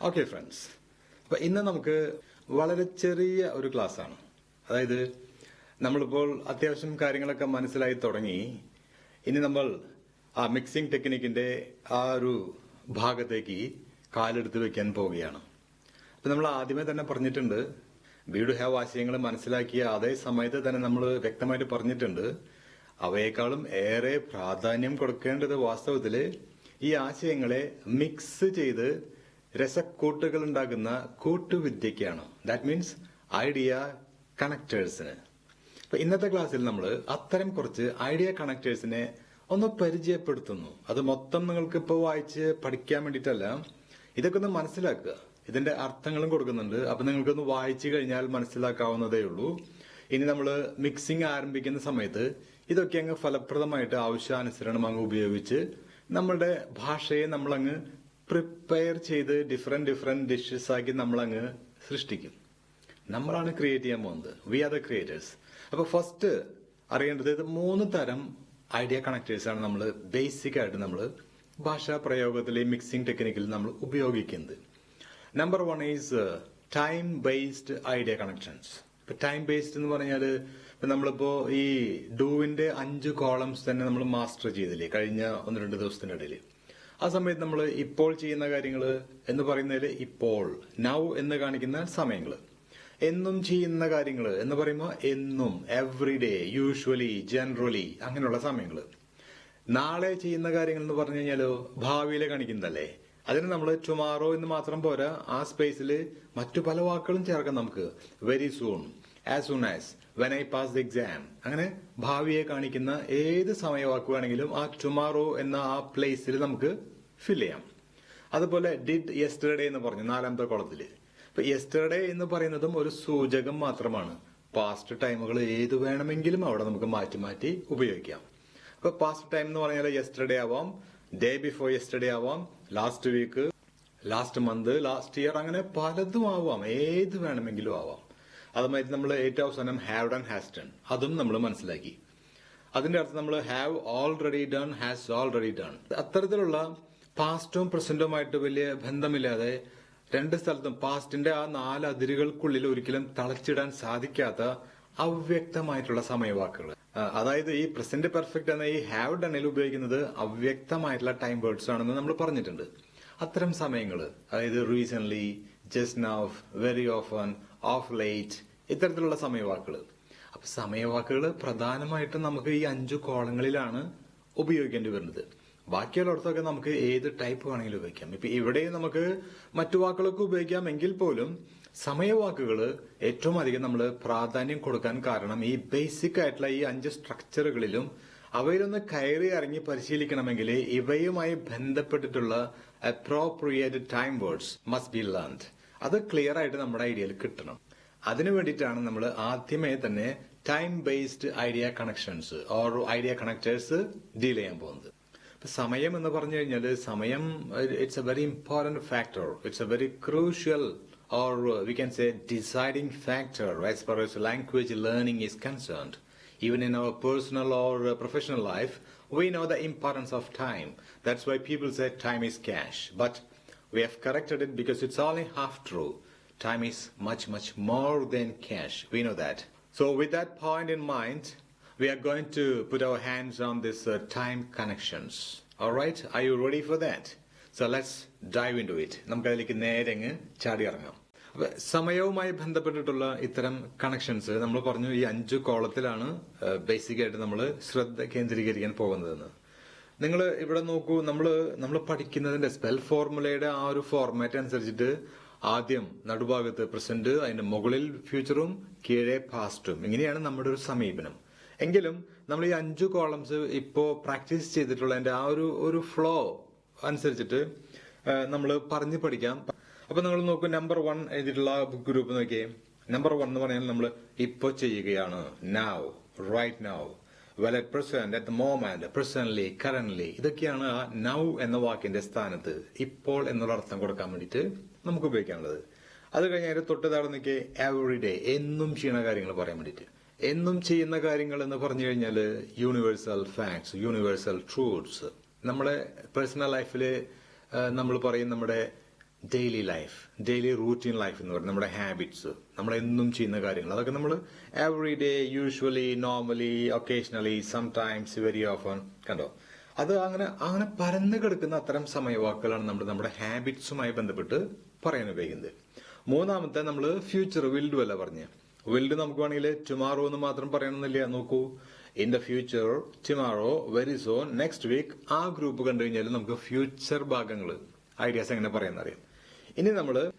Okay friends അപ്പൊ ഇന്ന് നമുക്ക് വളരെ ചെറിയ ഒരു ക്ലാസ് ആണ്. അതായത് നമ്മളിപ്പോൾ അത്യാവശ്യം കാര്യങ്ങളൊക്കെ മനസ്സിലായി തുടങ്ങി. ഇനി നമ്മൾ ആ മിക്സിംഗ് ടെക്നിക്കിന്റെ ആ ഒരു ഭാഗത്തേക്ക് കാലെടുത്ത് വെക്കാൻ പോവുകയാണ്. അപ്പൊ നമ്മൾ ആദ്യമേ തന്നെ പറഞ്ഞിട്ടുണ്ട് വീട് ഹാവ് ആശയങ്ങൾ മനസ്സിലാക്കിയ അതേ സമയത്ത് തന്നെ നമ്മൾ വ്യക്തമായിട്ട് പറഞ്ഞിട്ടുണ്ട് അവയേക്കാളും ഏറെ പ്രാധാന്യം കൊടുക്കേണ്ടത് വാസ്തവത്തിൽ ഈ ആശയങ്ങളെ മിക്സ് ചെയ്ത് രസക്കൂട്ടുകൾ ഉണ്ടാകുന്ന കൂട്ടുവിദ്യക്കാണ് ദാറ്റ് മീൻസ് ഐഡിയ കണക്ടേഴ്സിന് അപ്പൊ ഇന്നത്തെ ക്ലാസ്സിൽ നമ്മൾ അത്തരം കുറച്ച് ഐഡിയ കണക്ടേഴ്സിനെ ഒന്ന് പരിചയപ്പെടുത്തുന്നു. അത് മൊത്തം നിങ്ങൾക്ക് ഇപ്പോൾ വായിച്ച് പഠിക്കാൻ വേണ്ടിയിട്ടല്ല. ഇതൊക്കെ ഒന്ന് മനസ്സിലാക്കുക. ഇതിന്റെ അർത്ഥങ്ങളും കൊടുക്കുന്നുണ്ട്. അപ്പൊ നിങ്ങൾക്കൊന്ന് വായിച്ചു കഴിഞ്ഞാൽ മനസ്സിലാക്കാവുന്നതേ ഉള്ളൂ. ഇനി നമ്മൾ മിക്സിംഗ് ആരംഭിക്കുന്ന സമയത്ത് ഇതൊക്കെ അങ്ങ് ഫലപ്രദമായിട്ട് ആവശ്യാനുസരണം അങ്ങ് ഉപയോഗിച്ച് നമ്മളുടെ ഭാഷയെ നമ്മളങ്ങ് പ്രിപ്പയർ ചെയ്ത് ഡിഫറെന്റ് ഡിഫറെന്റ് ഡിഷസ് ആക്കി നമ്മൾ അങ്ങ് സൃഷ്ടിക്കും. നമ്മളാണ് ക്രിയേറ്റ് ചെയ്യാൻ പോകുന്നത്. വി ആർ ദ ക്രിയേറ്റേഴ്സ് അപ്പൊ ഫസ്റ്റ് അറിയേണ്ടത് ഇത് മൂന്ന് തരം ഐഡിയ കണക്ടേഴ്സ് ആണ് നമ്മൾ ബേസിക് ആയിട്ട് നമ്മൾ ഭാഷാ പ്രയോഗത്തിലെ മിക്സിംഗ് ടെക്നിക്കിൽ നമ്മൾ ഉപയോഗിക്കുന്നത്. Number one is time based idea connections ഇപ്പൊ ടൈം ബേസ്ഡ് എന്ന് പറഞ്ഞാൽ നമ്മളിപ്പോ ഈ ഡൂവിന്റെ അഞ്ച് കോളംസ് തന്നെ നമ്മൾ മാസ്റ്റർ ചെയ്തില്ലേ? കഴിഞ്ഞ ഒന്ന് രണ്ട് ദിവസത്തിനിടയിൽ ആ സമയത്ത് നമ്മൾ ഇപ്പോൾ ചെയ്യുന്ന കാര്യങ്ങൾ എന്ന് പറയുന്നതിൽ ഇപ്പോൾ നൗ എന്ന് കാണിക്കുന്ന സമയങ്ങൾ എന്നും ചെയ്യുന്ന കാര്യങ്ങൾ എന്ന് പറയുമ്പോൾ എന്നും എവറി ഡേ യൂഷ്വലി ജനറലി അങ്ങനെയുള്ള സമയങ്ങൾ നാളെ ചെയ്യുന്ന കാര്യങ്ങൾ എന്ന് പറഞ്ഞു കഴിഞ്ഞാലോ ഭാവിയിലെ കാണിക്കുന്നതല്ലേ? അതിന് നമ്മൾ ടുമാറോ എന്ന് മാത്രം പോരാ ആ സ്പേസിൽ മറ്റു പല വാക്കുകളും ചേർക്കാം നമുക്ക്. Very soon as soon as when I pass the exam അങ്ങനെ ഭാവിയെ കാണിക്കുന്ന ഏത് സമയവാക്ക് വേണമെങ്കിലും ആ ടുമാറോ എന്ന ആ പ്ലേസിൽ നമുക്ക് ഫിൽ ചെയ്യാം. അതുപോലെ ഡിഡ് യെസ്റ്റർഡേ എന്ന് പറഞ്ഞു നാലാമത്തെ കോളത്തിൽ ഇപ്പൊ യെസ്റ്റർഡേ എന്ന് പറയുന്നതും ഒരു സൂചകം മാത്രമാണ്. പാസ്റ്റ് ടൈമുകൾ ഏത് വേണമെങ്കിലും അവിടെ നമുക്ക് മാറ്റി മാറ്റി ഉപയോഗിക്കാം. അപ്പൊ പാസ്റ്റ് ടൈം എന്ന് പറഞ്ഞാൽ യെസ്റ്റർഡേ ആവാം ഡേ ബിഫോർ യെസ്റ്റർഡേ ആവാം last week last month last year അങ്ങനെ പലതും ആവാം. ഏത് വേണമെങ്കിലും ആവാം. അതുമായിട്ട് നമ്മൾ ഏറ്റവും അവസാനം ഹാവ് ഡൺ ഹാസ് ഡൺ അതും നമ്മൾ മനസ്സിലാക്കി. അതിന്റെ അർത്ഥം നമ്മൾ have already done has already done അത്തരത്തിലുള്ള പാസ്റ്റും പ്രസന്റുമായിട്ട് വലിയ ബന്ധമില്ലാതെ രണ്ട് സ്ഥലത്തും പാസ്റ്റിന്റെ ആ നാല് അതിരുകൾക്കുള്ളിൽ ഒരിക്കലും തളച്ചിടാൻ സാധിക്കാത്ത അവ്യക്തമായിട്ടുള്ള സമയവാക്കുകൾ. അതായത് ഈ പ്രസന്റ് പെർഫെക്റ്റ് എന്ന ഈ ഹാവ് ഡണ്ണിൽ ഉപയോഗിക്കുന്നത് അവ്യക്തമായിട്ടുള്ള ടൈം വേർഡ്സ് ആണെന്ന് നമ്മൾ പറഞ്ഞിട്ടുണ്ട്. അത്തരം സമയങ്ങൾ അതായത് recently just now very often of late ഇത്തരത്തിലുള്ള സമയവാക്കുകൾ. അപ്പൊ സമയവാക്കുകൾ പ്രധാനമായിട്ടും നമുക്ക് ഈ അഞ്ചു കോളങ്ങളിലാണ് ഉപയോഗിക്കേണ്ടി വരുന്നത്. ബാക്കിയുള്ളിടത്തൊക്കെ നമുക്ക് ഏത് ടൈപ്പ് വേണമെങ്കിലും ഉപയോഗിക്കാം. ഇപ്പൊ ഇവിടെ നമുക്ക് മറ്റു വാക്കുകളൊക്കെ ഉപയോഗിക്കാം എങ്കിൽ പോലും സമയവാക്കുകൾ ഏറ്റവും അധികം നമ്മൾ പ്രാധാന്യം കൊടുക്കാൻ കാരണം ഈ ബേസിക് ആയിട്ടുള്ള ഈ അഞ്ച് സ്ട്രക്ചറുകളിലും അവയിലൊന്ന് കയറി ഇറങ്ങി പരിശീലിക്കണമെങ്കിൽ ഇവയുമായി ബന്ധപ്പെട്ടിട്ടുള്ള appropriate time words must be learned അത് ക്ലിയർ ആയിട്ട് നമ്മുടെ ഐഡിയയിൽ കിട്ടണം. അതിനു വേണ്ടിയിട്ടാണ് നമ്മൾ ആദ്യമേ തന്നെ time based idea connections or idea connectors deal ചെയ്യാൻ പോകുന്നത്. ഇപ്പൊ സമയം എന്ന് പറഞ്ഞു കഴിഞ്ഞാൽ സമയം it's a very important factor it's a very crucial or we can say deciding factor as far as language learning is concerned even in our personal or uh, professional life we know the importance of time that's why people say time is cash but we have corrected it because it's only half true time is much much more than cash we know that so with that point in mind we are going to put our hands on this uh, time connections. All right, are you ready for that? So let's dive into it. നമുക്ക് അതിലേക്ക് നേരെ അങ്ങ് ചാടി ഇറങ്ങാം അപ്പൊ സമയവുമായി ബന്ധപ്പെട്ടിട്ടുള്ള ഇത്തരം കണക്ഷൻസ് നമ്മൾ പറഞ്ഞു ഈ അഞ്ച് കോളത്തിലാണ് ബേസിക് ആയിട്ട് നമ്മൾ ശ്രദ്ധ കേന്ദ്രീകരിക്കാൻ പോകുന്നതെന്ന് നിങ്ങൾ ഇവിടെ നോക്കൂ നമ്മൾ നമ്മൾ പഠിക്കുന്നതിന്റെ സ്പെൽ ഫോർമുലയുടെ ആ ഒരു ഫോർമാറ്റ് അനുസരിച്ചിട്ട് ആദ്യം നടുഭാഗത്ത് പ്രസന്റ് അതിന്റെ മുകളിൽ ഫ്യൂച്ചറും കീഴെ പാസ്റ്റും ഇങ്ങനെയാണ് നമ്മുടെ ഒരു സമീപനം എങ്കിലും നമ്മൾ ഈ അഞ്ചു കോളംസ് ഇപ്പോൾ പ്രാക്ടീസ് ചെയ്തിട്ടുള്ള എന്റെ ആ ഒരു ഒരു ഫ്ലോ അനുസരിച്ചിട്ട് നമ്മൾ പറഞ്ഞു പഠിക്കാം. അപ്പൊ നമ്മൾ നോക്കൂ നമ്പർ വൺ എഴുതിയിട്ടുള്ള ഗ്രൂപ്പ് നോക്കിയേ. നമ്പർ വൺ എന്ന് പറഞ്ഞാൽ നമ്മൾ ഇപ്പോൾ ചെയ്യുകയാണ്. Now right now well at present at the moment presently currently ഇതൊക്കെയാണ് ആ നൗ എന്ന വാക്കിന്റെ സ്ഥാനത്ത്. ഇപ്പോൾ എന്നുള്ള അർത്ഥം കൊടുക്കാൻ വേണ്ടിയിട്ട് നമുക്ക് ഉപയോഗിക്കാനുള്ളത്. അത് കഴിഞ്ഞാൽ തൊട്ട് താഴെ നിൽക്കേ എവറി ഡേ എന്നും ചെയ്യണ കാര്യങ്ങൾ പറയാൻ വേണ്ടിയിട്ട്. എന്നും ചെയ്യുന്ന കാര്യങ്ങൾ എന്ന് പറഞ്ഞു കഴിഞ്ഞാൽ യൂണിവേഴ്സൽ ഫാക്ട്സ് യൂണിവേഴ്സൽ ട്രൂത്ത്സ് നമ്മുടെ പേഴ്സണൽ ലൈഫിൽ നമ്മൾ പറയും നമ്മുടെ daily life daily routine life എന്ന് പറയും നമ്മുടെ ഹാബിറ്റ്സ് നമ്മൾ എന്നും ചെയ്യുന്ന കാര്യങ്ങൾ. അതൊക്കെ നമ്മൾ every day usually normally occasionally sometimes very often കണ്ടോ? അത് അങ്ങനെ അങ്ങനെ പരന്നു കിടക്കുന്ന അത്തരം സമയവാക്കുകളാണ് നമ്മൾ നമ്മുടെ ഹാബിറ്റ്സുമായി ബന്ധപ്പെട്ട് പറയാൻ ഉപയോഗിക്കുന്നത്. മൂന്നാമത്തെ നമ്മൾ ഫ്യൂച്ചർ വിൽഡു അല്ല പറഞ്ഞ. വിൽഡ് നമുക്ക് വേണമെങ്കിൽ ടുമാറോ എന്ന് മാത്രം പറയണമെന്നില്ല. നോക്കൂ. In the future tomorrow very soon next week ആ ഗ്രൂപ്പ് കണ്ടു കഴിഞ്ഞാൽ നമുക്ക് ഫ്യൂച്ചർ ഭാഗങ്ങൾ ഐഡിയാസ് എങ്ങനെ പറയാന്നറിയാം ഇനി നമ്മൾ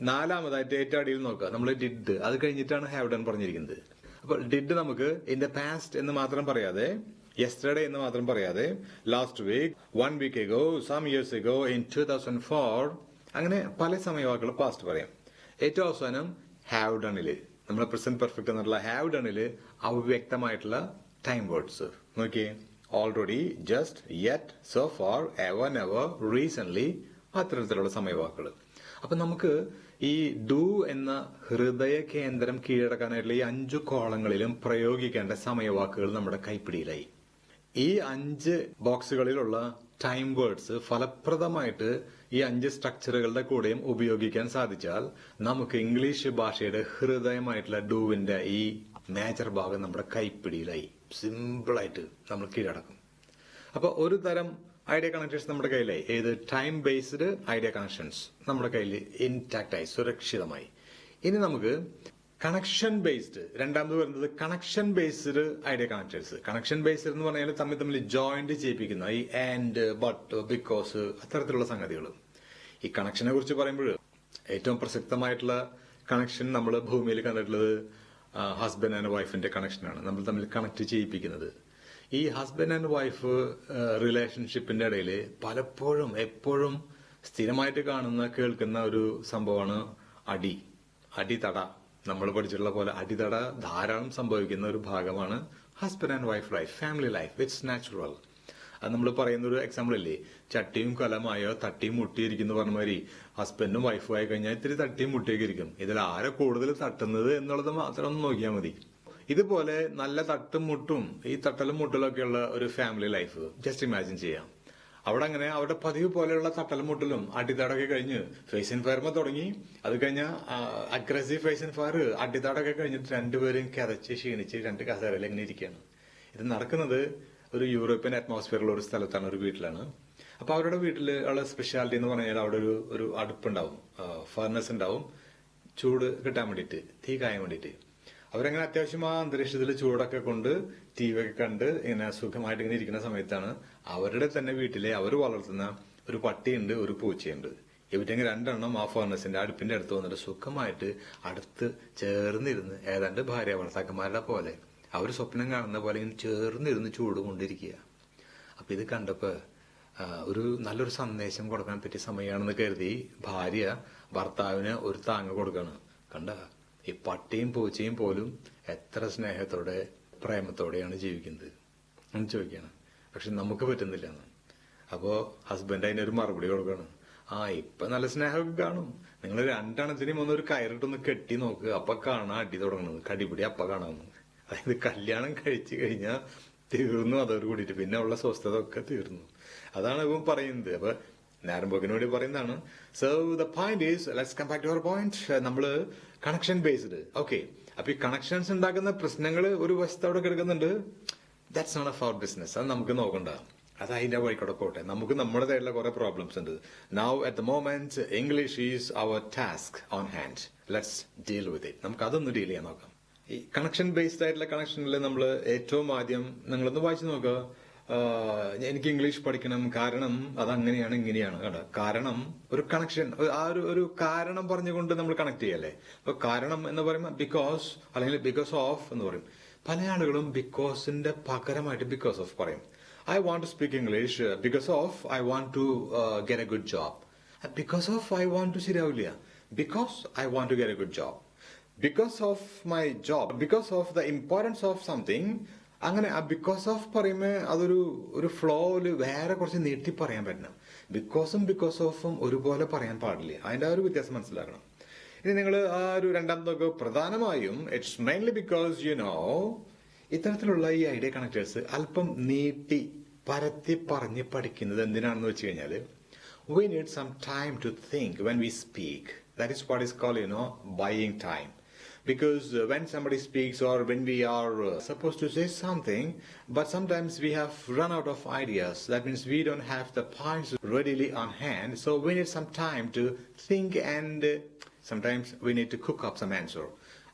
നാലാമതായിട്ട് ഏറ്റവും അടിയിൽ നോക്കുക. നമ്മൾ ഡിഡ് അത് കഴിഞ്ഞിട്ടാണ് ഹാവ് ഡൺ പറഞ്ഞിരിക്കുന്നത്. അപ്പോൾ ഡിഡ് നമുക്ക് ഇൻ ദ പാസ്റ്റ് എന്ന് മാത്രം പറയാതെ യെസ്റ്റർഡേ എന്ന് മാത്രം പറയാതെ last week one week ago some years ago in two thousand four അങ്ങനെ പല സമയവാക്കുകൾ പാസ്റ്റ് പറയാം. ഏറ്റവും അവസാനം ഹാവ് ഡണിൽ നമ്മുടെ പ്രസന്റ് പെർഫെക്റ്റ് എന്നുള്ള ഹാവ് ഡണിൽ അവ്യക്തമായിട്ടുള്ള ടൈം വേർഡ്സ് നോക്കിയേ. Already just yet so far ever never recent അത്തരത്തിലുള്ള സമയവാക്കുകൾ അപ്പൊ നമുക്ക് ഈ ഡു എന്ന ഹൃദയ കേന്ദ്രം കീഴടക്കാനായിട്ടുള്ള ഈ അഞ്ചു കോളങ്ങളിലും പ്രയോഗിക്കേണ്ട സമയവാക്കുകൾ നമ്മുടെ കൈപ്പിടിയിലായി. ഈ അഞ്ച് ബോക്സുകളിലുള്ള ടൈം വേർഡ്സ് ഫലപ്രദമായിട്ട് ഈ അഞ്ച് സ്ട്രക്ചറുകളുടെ കൂടെയും ഉപയോഗിക്കാൻ സാധിച്ചാൽ നമുക്ക് ഇംഗ്ലീഷ് ഭാഷയുടെ ഹൃദയമായിട്ടുള്ള ഡൂവിന്റെ ഈ മേജർ ഭാഗം നമ്മുടെ കൈപ്പിടിയിലായി സിമ്പിളായിട്ട് നമ്മൾ കീഴടക്കും. അപ്പൊ ഒരു തരം ഐഡിയ കണക്ഷൻസ് നമ്മുടെ കയ്യിലായി. ഏത്? ടൈം ബേസ്ഡ് ഐഡിയ കണക്ഷൻസ് നമ്മുടെ കയ്യിൽ ഇൻടാക്റ്റായി സുരക്ഷിതമായി. ഇനി നമുക്ക് കണക്ഷൻ ബേസ്ഡ് രണ്ടാമത് വരുന്നത് connection based idea connections connection based എന്ന് പറഞ്ഞാൽ തമ്മിൽ തമ്മിൽ ജോയിന്റ് ചെയ്യിപ്പിക്കുന്ന. ഈ ആൻഡ് ബട്ട് ബിക്കോസ് അത്തരത്തിലുള്ള സംഗതികൾ ഈ കണക്ഷനെ കുറിച്ച് പറയുമ്പോൾ ഏറ്റവും പ്രസക്തമായിട്ടുള്ള കണക്ഷൻ നമ്മൾ ഭൂമിയിൽ കണ്ടിട്ടുള്ളത് ഹസ്ബൻഡ് ആൻഡ് വൈഫിന്റെ കണക്ഷനാണ് നമ്മൾ തമ്മിൽ കണക്ട് ചെയ്യിപ്പിക്കുന്നത്. ഈ ഹസ്ബൻഡ് ആൻഡ് വൈഫ് റിലേഷൻഷിപ്പിന്റെ ഇടയിൽ പലപ്പോഴും എപ്പോഴും സ്ഥിരമായിട്ട് കാണുന്ന കേൾക്കുന്ന ഒരു സംഭവമാണ് അടി. അടിതട നമ്മൾ പഠിച്ചിട്ടുള്ള പോലെ അടിതട ധാരാളം സംഭവിക്കുന്ന ഒരു ഭാഗമാണ് husband and wife life family life it's natural അത് നമ്മൾ പറയുന്ന ഒരു എക്സാമ്പിൾ അല്ലേ ചട്ടിയും കലമായോ തട്ടിയും മുട്ടിയിരിക്കുന്നു പറഞ്ഞ മാതിരി ഹസ്ബൻഡും വൈഫും ആയി കഴിഞ്ഞാൽ ഇത്തിരി തട്ടിയും മുട്ടിയൊക്കെ ഇരിക്കും. ഇതിൽ ആരെ കൂടുതൽ തട്ടുന്നത് എന്നുള്ളത് മാത്രം ഒന്ന് നോക്കിയാൽ മതി. ഇതുപോലെ നല്ല തട്ടും മുട്ടും ഈ തട്ടലും മുട്ടലും ഒക്കെയുള്ള ഒരു ഫാമിലി ലൈഫ് ജസ്റ്റ് ഇമാജിൻ ചെയ്യാം. അവിടെ അങ്ങനെ അവരുടെ പതിവ് പോലെയുള്ള തട്ടലും മുട്ടലും അടിത്താടൊക്കെ കഴിഞ്ഞ് ഫേസ് ഇൻ ഫയർമ തുടങ്ങി. അത് കഴിഞ്ഞ അഗ്രസീവ് ഫേസ് ഇൻ ഫയർ അടിത്താടൊക്കെ കഴിഞ്ഞിട്ട് രണ്ടുപേരും കിതച്ച് ക്ഷീണിച്ച് രണ്ട് കസേരയിൽ ഇങ്ങനെ ഇരിക്കുകയാണ്. ഇത് നടക്കുന്നത് ഒരു യൂറോപ്യൻ അറ്റ്മോസ്ഫിയറുള്ള ഒരു സ്ഥലത്താണ് ഒരു വീട്ടിലാണ്. അപ്പൊ അവരുടെ വീട്ടിൽ ഉള്ള സ്പെഷ്യാലിറ്റി എന്ന് പറഞ്ഞാൽ അവിടെ ഒരു ഒരു അടുപ്പുണ്ടാവും. ഫർണസ് ഉണ്ടാവും. ചൂട് കിട്ടാൻ വേണ്ടിയിട്ട് തീ കായാൻ വേണ്ടിയിട്ട്. അവരങ്ങനെ അത്യാവശ്യം ആ അന്തരീക്ഷത്തിൽ ചൂടൊക്കെ കൊണ്ട് ടി വി ഒക്കെ കണ്ട് ഇങ്ങനെ സുഖമായിട്ട് ഇങ്ങനെ ഇരിക്കുന്ന സമയത്താണ് അവരുടെ തന്നെ വീട്ടിലെ അവർ വളർത്തുന്ന ഒരു പട്ടിയുണ്ട് ഒരു പൂച്ചയുണ്ട്. എവിടെയെങ്കിലും രണ്ടെണ്ണം ആ ഫോർണസിന്റെ അടുപ്പിന്റെ അടുത്ത് വന്നിട്ട് സുഖമായിട്ട് അടുത്ത് ചേർന്നിരുന്ന് ഏതാണ്ട് ഭാര്യ ഭർത്താക്കന്മാരുടെ പോലെ അവർ സ്വപ്നം കാണുന്ന പോലെ ഇങ്ങനെ ചേർന്നിരുന്ന് ചൂട് കൊണ്ടിരിക്കുക. അപ്പൊ ഇത് കണ്ടപ്പോ ഒരു നല്ലൊരു സന്ദേശം കൊടുക്കാൻ പറ്റിയ സമയമാണെന്ന് കരുതി ഭാര്യ ഭർത്താവിന് ഒരു താങ്ങ് കൊടുക്കാണ്. കണ്ട? ഈ പട്ടിയും പൂച്ചയും പോലും എത്ര സ്നേഹത്തോടെ പ്രേമത്തോടെയാണ് ജീവിക്കുന്നത്? എന്ന് ചോദിക്കുകയാണ്. പക്ഷെ നമുക്ക് പറ്റുന്നില്ല എന്ന്. അപ്പോ ഹസ്ബൻഡ് അതിനൊരു മറുപടി കൊടുക്കാണ് ആ ഇപ്പൊ നല്ല സ്നേഹമൊക്കെ കാണും. നിങ്ങൾ രണ്ടെണ്ണത്തിനും ഒന്ന് ഒരു കയറിട്ടൊന്ന് കെട്ടി നോക്ക്. അപ്പൊ കാണാൻ അടി തുടങ്ങുന്നത്. കടിപിടി അപ്പ കാണാമെന്ന് അതായത് കല്യാണം കഴിച്ചു കഴിഞ്ഞാൽ തീർന്നു അതോട് കൂടിയിട്ട്. പിന്നെ ഉള്ള സ്വസ്ഥത ഒക്കെ തീർന്നു. അതാണ് ഇപ്പം പറയുന്നത്. അപ്പൊ നാരമ്പോക്കിനോട് പറയുന്നതാണ്. So the point is let's come our point നമ്മൾ കണക്ഷൻ ബേസ്ഡ് ഓക്കെ അപ്പൊ ഈ കണക്ഷൻസ് ഉണ്ടാക്കുന്ന പ്രശ്നങ്ങൾ ഒരു വശത്ത് അവിടെ കിടക്കുന്നുണ്ട്. That's not of our business അത് നമുക്ക് നോക്കണ്ട. അത് അതിന്റെ വഴിക്കൂടെ പോട്ടെ നമുക്ക് നമ്മുടേതായിട്ടുള്ള കുറെ പ്രോബ്ലംസ് ഉണ്ട്. Now at the moment English is our task on hand let's deal with it നമുക്ക് അതൊന്ന് ഡീൽ ചെയ്യാൻ നോക്കാം. ഈ കണക്ഷൻ ബേസ്ഡ് ആയിട്ടുള്ള കണക്ഷനിൽ നമ്മൾ ഏറ്റവും ആദ്യം നിങ്ങളൊന്ന് വായിച്ചു നോക്കുക. എനിക്ക് ഇംഗ്ലീഷ് പഠിക്കണം. കാരണം അത് അങ്ങനെയാണ് ഇങ്ങനെയാണ്. കേട്ടോ കാരണം ഒരു കണക്ഷൻ ആ ഒരു ഒരു കാരണം പറഞ്ഞുകൊണ്ട് നമ്മൾ കണക്ട് ചെയ്യല്ലേ? അപ്പൊ കാരണം എന്ന് പറയുമ്പോൾ ബിക്കോസ് അല്ലെങ്കിൽ ബിക്കോസ് ഓഫ് എന്ന് പറയും. പല ആളുകളും ബിക്കോസിന്റെ പകരമായിട്ട് ബിക്കോസ് ഓഫ് പറയും. I want to speak English because of I want to get a good job because of I want to ശരിയാവില്ല. Because I want to get a good job because of my job because of the importance of something അങ്ങനെ ആ because of പറയുമ്പോൾ അതൊരു ഒരു ഫ്ലോയിൽ വേറെ കുറച്ച് നീട്ടി പറയാൻ പറ്റണം. ബിക്കോസും ബിക്കോസ് ഓഫും ഒരുപോലെ പറയാൻ പാടില്ല. അതിന്റെ ആ ഒരു വ്യത്യാസം മനസ്സിലാക്കണം. ഇനി നിങ്ങൾ ആ ഒരു രണ്ടാമതൊക്കെ പ്രധാനമായും it's mainly because you know ഇത്തരത്തിലുള്ള ഈ ഐഡിയ കണക്ടേഴ്സ് അല്പം നീട്ടി പരത്തി പറഞ്ഞ് പഠിക്കുന്നത് എന്തിനാണെന്ന് വെച്ച് കഴിഞ്ഞാൽ we need some time to think when we speak that is what is call you know buying time. Because uh, when somebody speaks or when we are uh, supposed to say something, but sometimes we have run out of ideas. That means we don't have the points readily on hand. So we need some time to think and uh, sometimes we need to cook up some answer.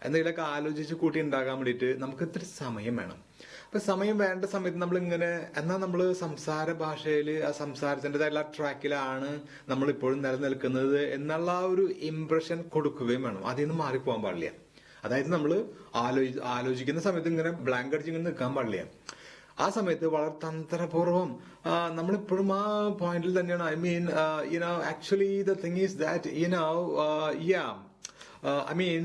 എന്തെങ്കിലുമൊക്കെ ആലോചിച്ച് കൂട്ടി ഉണ്ടാകാൻ വേണ്ടിയിട്ട് നമുക്ക് ഇത്തിരി സമയം വേണം അപ്പം സമയം വേണ്ട സമയത്ത് നമ്മൾ ഇങ്ങനെ എന്നാൽ നമ്മൾ സംസാര ഭാഷയിൽ ആ സംസാരത്തിന്റെതായുള്ള ട്രാക്കിലാണ് നമ്മൾ ഇപ്പോഴും നിലനിൽക്കുന്നത് എന്നുള്ള ഒരു ഇംപ്രഷൻ കൊടുക്കുകയും വേണം അതിൽ നിന്ന് മാറിപ്പോകാൻ പാടില്ല അതായത് നമ്മൾ ആലോചി ആലോചിക്കുന്ന സമയത്ത് ഇങ്ങനെ ബ്ലാങ്ക് അടിച്ച് ഇങ്ങനെ നിൽക്കാൻ പാടില്ല. ആ സമയത്ത് വളരെ തന്ത്രപൂർവം നമ്മളിപ്പോഴും ആ പോയിന്റിൽ തന്നെയാണ്. I mean you know actually the thing is that you know yeah I mean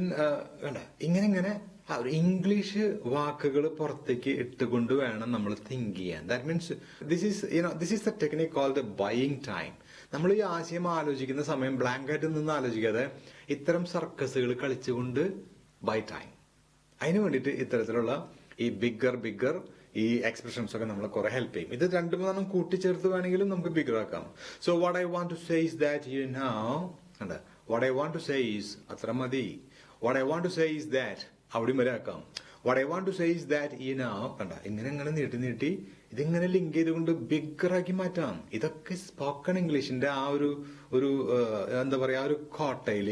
ഇങ്ങനെ ഇങ്ങനെ ഒരു ഇംഗ്ലീഷ് വാക്കുകൾ പുറത്തേക്ക് ഇട്ടുകൊണ്ട് വേണം നമ്മൾ തിങ്ക് ചെയ്യാൻ. That means this is you know this is the technique call the buying time നമ്മൾ ഈ ആശയം ആലോചിക്കുന്ന സമയം ബ്ലാങ്കായിട്ട് നിന്ന് ആലോചിക്കാതെ ഇത്തരം സർക്കസുകൾ കളിച്ചുകൊണ്ട് ബൈ ടൈം അതിന് വേണ്ടിയിട്ട് ഇത്തരത്തിലുള്ള ഈ ബിഗർ ബിഗർ ഈ എക്സ്പ്രഷൻസ് ഒക്കെ നമ്മളെ കുറെ ഹെൽപ്പ് ചെയ്യും. ഇത് രണ്ടു മൂന്നെണ്ണം കൂട്ടിച്ചേർത്ത് വേണമെങ്കിലും നമുക്ക് ബിഗർ ആക്കാം. So what I want to say is that you know and what I want to say is അത്ര മതി. What I want to say is that അവിടെയും വരെ ആക്കാം. What I want to say is that ഈ നാ കണ്ട ഇങ്ങനെ ഇങ്ങനെ നീട്ടി നീട്ടി ഇതിങ്ങനെ ലിങ്ക് ചെയ്തുകൊണ്ട് ബിഗറാക്കി മാറ്റാം. ഇതൊക്കെ സ്പോക്കൺ ഇംഗ്ലീഷിന്റെ ആ ഒരു ഒരു എന്താ പറയാ ഒരു കോട്ടയിൽ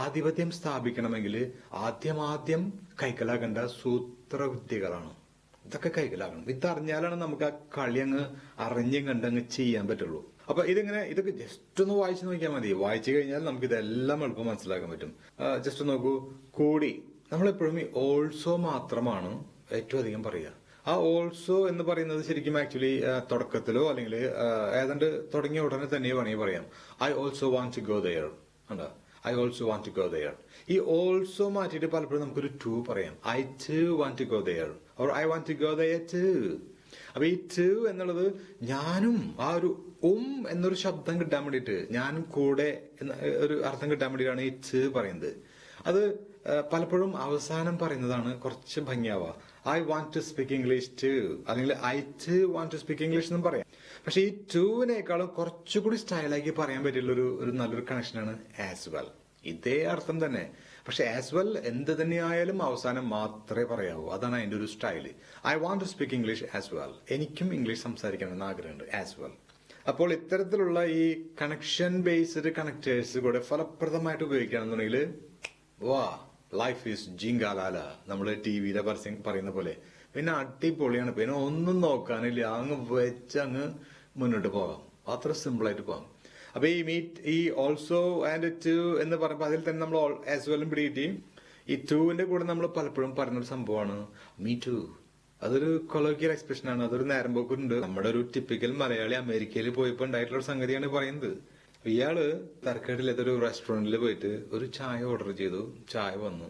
ആധിപത്യം സ്ഥാപിക്കണമെങ്കിൽ ആദ്യം ആദ്യം കൈക്കലാക്കേണ്ട സൂത്രവിദ്യകളാണ് ഇതൊക്കെ കൈക്കലാക്കണം. ഇത് അറിഞ്ഞാലാണ് നമുക്ക് ആ കളി അങ്ങ് അറിഞ്ഞും കണ്ടങ്ങ് ചെയ്യാൻ പറ്റുള്ളൂ. അപ്പൊ ഇതിങ്ങനെ ഇതൊക്കെ ജസ്റ്റ് ഒന്ന് വായിച്ചു നോക്കിയാൽ മതി. വായിച്ചു കഴിഞ്ഞാൽ നമുക്ക് ഇതെല്ലാം എളുപ്പം മനസ്സിലാക്കാൻ പറ്റും. ജസ്റ്റ് നോക്കൂ. കൂടി. നമ്മളെപ്പോഴും ഈ ഓൾസോ മാത്രമാണ് ഏറ്റവും അധികം പറയുക. ആ ഓൾസോ എന്ന് പറയുന്നത് ശരിക്കും ആക്ച്വലി തുടക്കത്തിലോ അല്ലെങ്കിൽ ഏതാണ്ട് തുടങ്ങിയ ഉടനെ തന്നെ വേണമെങ്കിൽ പറയാം. I also want to go there ഉണ്ടോ I also want to go there ഈ ഓൾസോ മാറ്റിയിട്ട് പലപ്പോഴും നമുക്കൊരു ടു പറയാം. I too want to go there or I want to go there too അപ്പൊ ഈ ടു എന്നുള്ളത് ഞാനും ആ ഒരു ഉം എന്നൊരു ശബ്ദം കിട്ടാൻ വേണ്ടിയിട്ട് ഞാനും കൂടെ എന്ന ഒരു അർത്ഥം കിട്ടാൻ വേണ്ടിയിട്ടാണ് ഈ ടു പറയുന്നത്. അത് പലപ്പോഴും അവസാനം പറയുന്നതാണ് കുറച്ച് ഭംഗിയാവുക I want to speak English too അല്ലെങ്കിൽ I too want to speak English എന്നും പറയാം. പക്ഷെ ഈ ടുവിനേക്കാളും കുറച്ചുകൂടി സ്റ്റൈലാക്കി പറയാൻ പറ്റിയുള്ള ഒരു ഒരു നല്ലൊരു കണക്ഷനാണ് ആസ് വെൽ ഇതേ അർത്ഥം തന്നെ. പക്ഷെ ആസ് വെൽ എന്ത് തന്നെയായാലും അവസാനം മാത്രമേ പറയാവൂ. അതാണ് അതിന്റെ ഒരു style I want to speak English as well എനിക്കും ഇംഗ്ലീഷ് സംസാരിക്കണമെന്ന് ആഗ്രഹമുണ്ട് ആസ് വെൽ അപ്പോൾ ഇത്തരത്തിലുള്ള ഈ കണക്ഷൻ ബേസ്ഡ് കണക്ടേഴ്സ് കൂടെ ഫലപ്രദമായിട്ട് ഉപയോഗിക്കുകയാണെന്നുണ്ടെങ്കിൽ വാ ലൈഫ് ഈസ് ജിങ്കാലാല നമ്മൾ ടി വിയിലെ പരസ്യം പറയുന്ന പോലെ. പിന്നെ അടിപൊളിയാണ്. പിന്നെ ഒന്നും നോക്കാനില്ല. അങ്ങ് വെച്ച് അങ്ങ് മുന്നോട്ട് പോകാം. അത്ര സിമ്പിൾ ആയിട്ട് പോകാം. അപ്പൊ ഈ മീറ്റ് ഈ ഓൾസോ ആൻഡ് ടു എന്ന് പറയുമ്പോൾ അതിൽ തന്നെ നമ്മൾ ആസ് വെല്ലും പിടിയിട്ട് ഈ ടുവിന്റെ കൂടെ നമ്മൾ പലപ്പോഴും പറയുന്നൊരു സംഭവമാണ്. മീ ടു അതൊരു കൊളോക്കിയൽ എക്സ്പ്രഷൻ ആണ്. അതൊരു നേരം പോക്കുണ്ട്. നമ്മുടെ ഒരു ടിപ്പിക്കൽ മലയാളി അമേരിക്കയിൽ പോയപ്പോ ഉണ്ടായിട്ടുള്ള ഒരു സംഗതിയാണ് പറയുന്നത്. ഇയാൾ തരക്കേടില്ലാത്ത ഒരു റെസ്റ്റോറന്റിൽ പോയിട്ട് ഒരു ചായ ഓർഡർ ചെയ്തു. ചായ വന്നു.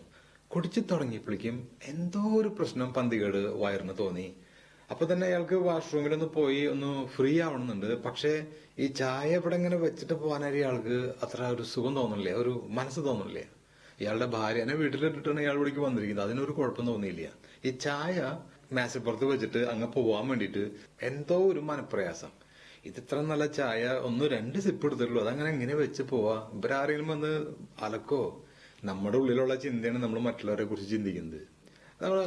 കുടിച്ചു തുടങ്ങിയപ്പോഴേക്കും എന്തോ ഒരു പ്രശ്നം പന്തികേട് വയറിന് തോന്നി. അപ്പൊ തന്നെ അയാൾക്ക് വാഷ്റൂമിൽ ഒന്ന് പോയി ഒന്ന് ഫ്രീ ആവണമെന്നുണ്ട്. പക്ഷേ ഈ ചായ ഇവിടെ ഇങ്ങനെ വെച്ചിട്ട് പോകാനായി ഇയാൾക്ക് അത്ര ഒരു സുഖം തോന്നുന്നില്ല ഒരു മനസ്സ് തോന്നുന്നില്ല ഇയാളുടെ ഭാര്യനെ വീട്ടിലിട്ടിട്ടാണ് ഇയാൾ ഇവിടേക്ക് വന്നിരിക്കുന്നത്. അതിനൊരു കുഴപ്പം തോന്നിയില്ല. ഈ ചായ മേശപ്പുറത്ത് വെച്ചിട്ട് അങ്ങ് പോവാൻ വേണ്ടിയിട്ട് എന്തോ ഒരു മനപ്രയാസം. ഇത് ഇത്ര നല്ല ചായ ഒന്ന് രണ്ട് സിപ്പ് എടുത്തിട്ടുള്ളൂ. അതങ്ങനെ എങ്ങനെ വെച്ച് പോവാ. ഇവരാരെങ്കിലും വന്ന് അലക്കോ? നമ്മുടെ ഉള്ളിലുള്ള ചിന്തയാണ് നമ്മൾ മറ്റുള്ളവരെ കുറിച്ച് ചിന്തിക്കുന്നത്.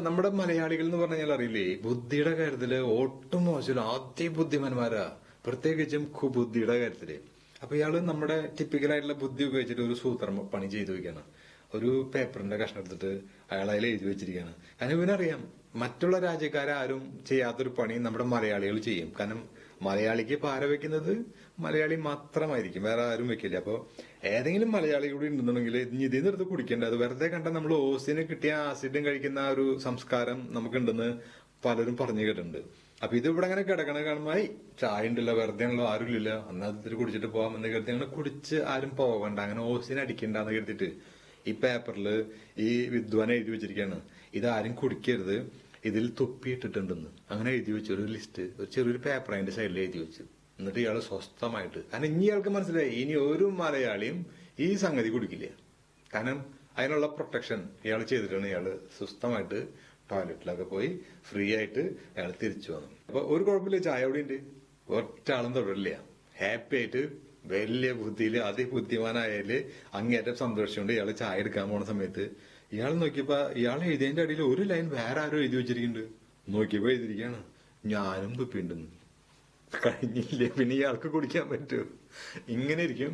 നമ്മുടെ മലയാളികൾ എന്ന് പറഞ്ഞാൽ അറിയില്ലേ ബുദ്ധിയുടെ കാര്യത്തിൽ ഒട്ടും മോശമില്ല. ആദ്യ ബുദ്ധിമാന്മാരാ. പ്രത്യേകിച്ചും കുബുദ്ധിയുടെ കാര്യത്തിൽ. അപ്പൊ ഇയാൾ നമ്മുടെ ടിപ്പിക്കലായിട്ടുള്ള ബുദ്ധി ഉപയോഗിച്ചിട്ട് ഒരു സൂത്രം പണി ചെയ്തു വെക്കാണ്. ഒരു പേപ്പറിന്റെ കഷ്ണം എടുത്തിട്ട് അയാൾ അതിൽ എഴുതി വെച്ചിരിക്കുകയാണ് കാരണം ഇവനറിയാം മറ്റുള്ള രാജ്യക്കാരും ചെയ്യാത്തൊരു പണി നമ്മുടെ മലയാളികൾ ചെയ്യും. കാരണം മലയാളിക്ക് പാര വെക്കുന്നത്? മലയാളി മാത്രമായിരിക്കും. വേറെ ആരും വെക്കില്ല. അപ്പൊ ഏതെങ്കിലും മലയാളി കൂടി ഉണ്ടെന്നുണ്ടെങ്കിൽ ഇതിൽ നിന്ന് കുടിക്കേണ്ട. അത് വെറുതെ കണ്ട നമ്മൾ ഓസിന് കിട്ടിയ ആസിഡും കഴിക്കുന്ന ആ ഒരു സംസ്കാരം നമുക്കുണ്ടെന്ന് പലരും പറഞ്ഞു കേട്ടിട്ടുണ്ട്. അപ്പൊ ഇത് ഇവിടെ അങ്ങനെ കിടക്കണ കാണുമായി ചായ ഉണ്ടല്ലോ വെറുതെ ആണല്ലോ ആരും ഇല്ല അന്ന് അത് കുടിച്ചിട്ട് പോവാം എന്ന് കരുതി അങ്ങനെ കുടിച്ച് ആരും പോകണ്ട അങ്ങനെ ഓസിന് അടിക്കണ്ടെന്ന് കരുതിയിട്ട് ഈ പേപ്പറിൽ ഈ വിദ്വാൻ എഴുതി വെച്ചിരിക്കുകയാണ് ആരും കുടിക്കരുത്. ഇതിൽ തുപ്പിയിട്ടിട്ടുണ്ടെന്ന്. അങ്ങനെ എഴുതി വെച്ചു ഒരു ലിസ്റ്റ് ഒരു ചെറിയൊരു പേപ്പർ അതിന്റെ സൈഡിൽ എഴുതി വെച്ചു. എന്നിട്ട് ഇയാൾ സ്വസ്ഥമായിട്ട് കാരണം ഇനി ഇയാൾക്ക് മനസ്സിലായി ഇനി ഒരു മലയാളിയും ഈ സംഗതി കുടിക്കില്ല. കാരണം അതിനുള്ള പ്രൊട്ടക്ഷൻ ഇയാൾ ചെയ്തിട്ടാണ് ഇയാൾ സ്വസ്ഥമായിട്ട് ടോയ്ലറ്റിലൊക്കെ പോയി ഫ്രീ ആയിട്ട് അയാൾ തിരിച്ചു വന്നു അപ്പൊ ഒരു കുഴപ്പമില്ല ചായ അവിടെ ഉണ്ട്. ഒറ്റ ആളും തൊഴിലില്ല ഹാപ്പി ആയിട്ട് വലിയ ബുദ്ധിയിൽ അതിബുദ്ധിമാനായാൽ അങ്ങേറ്റം സന്തോഷിച്ചുകൊണ്ട് ഇയാൾ ചായ എടുക്കാൻ പോണ സമയത്ത്. ഇയാൾ നോക്കിയപ്പോ ഇയാൾ എഴുതിയതിന്റെ അടിയിൽ ഒരു ലൈൻ വേറെ ആരോ എഴുതി വെച്ചിരിക്കുന്നുണ്ട്. നോക്കിയപ്പോ എഴുതിയിരിക്കാണ് ഞാനും തുപ്പിണ്ടെന്ന് കഴിഞ്ഞില്ലേ? പിന്നെ ഇയാൾക്ക് കുടിക്കാൻ പറ്റുമോ ഇങ്ങനെ ഇരിക്കും.